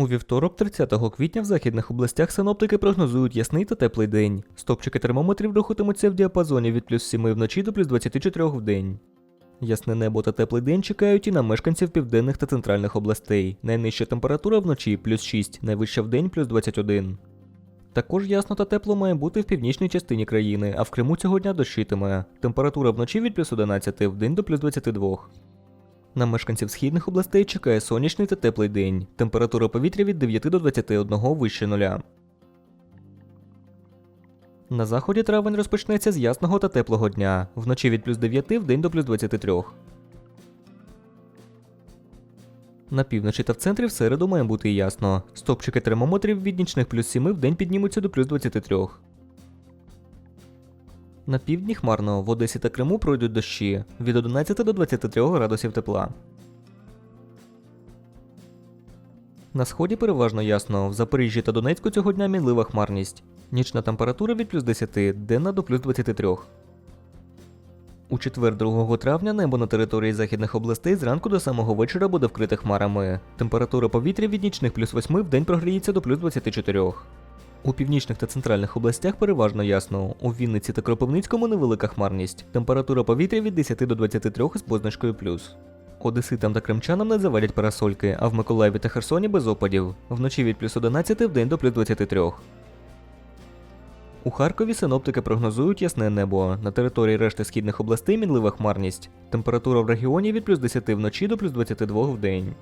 У вівторок, 30 квітня, в західних областях синоптики прогнозують ясний та теплий день. Стопчики термометрів рухатимуться в діапазоні від плюс 7 вночі до плюс 24 в день. Ясне небо та теплий день чекають і на мешканців південних та центральних областей. Найнижча температура вночі плюс 6, найвища в день плюс 21. Також ясно та тепло має бути в північній частині країни, а в Криму цього дня дощитиме. Температура вночі від плюс 11, в день до плюс 22. На мешканців східних областей чекає сонячний та теплий день. Температура повітря від 9 до 21 вище нуля. На заході травень розпочнеться з ясного та теплого дня. Вночі від плюс 9 в день до плюс 23. На півночі та в центрі в середу має бути ясно. Стопчики термометрів від нічних плюс 7 в день піднімуться до плюс 23. На півдні хмарно в Одесі та Криму пройдуть дощі від 11 до 23 градусів тепла. На сході переважно ясно. В Запоріжжі та Донецьку цього дня мінлива хмарність. Нічна температура від плюс 10, денна до плюс 23. У четвер 2 травня небо на території західних областей зранку до самого вечора буде вкрите хмарами. Температура повітря від нічних плюс 8 в день прогріється до плюс 24. У північних та центральних областях переважно ясно. У Вінниці та Кропивницькому невелика хмарність. Температура повітря від 10 до 23 з позначкою плюс. Одеситам та кримчанам не завадять парасольки, а в Миколаєві та Херсоні без опадів. Вночі від плюс 11 в день до плюс 23. У Харкові синоптики прогнозують ясне небо. На території решти східних областей мінлива хмарність. Температура в регіоні від плюс 10 вночі до плюс 22 в день.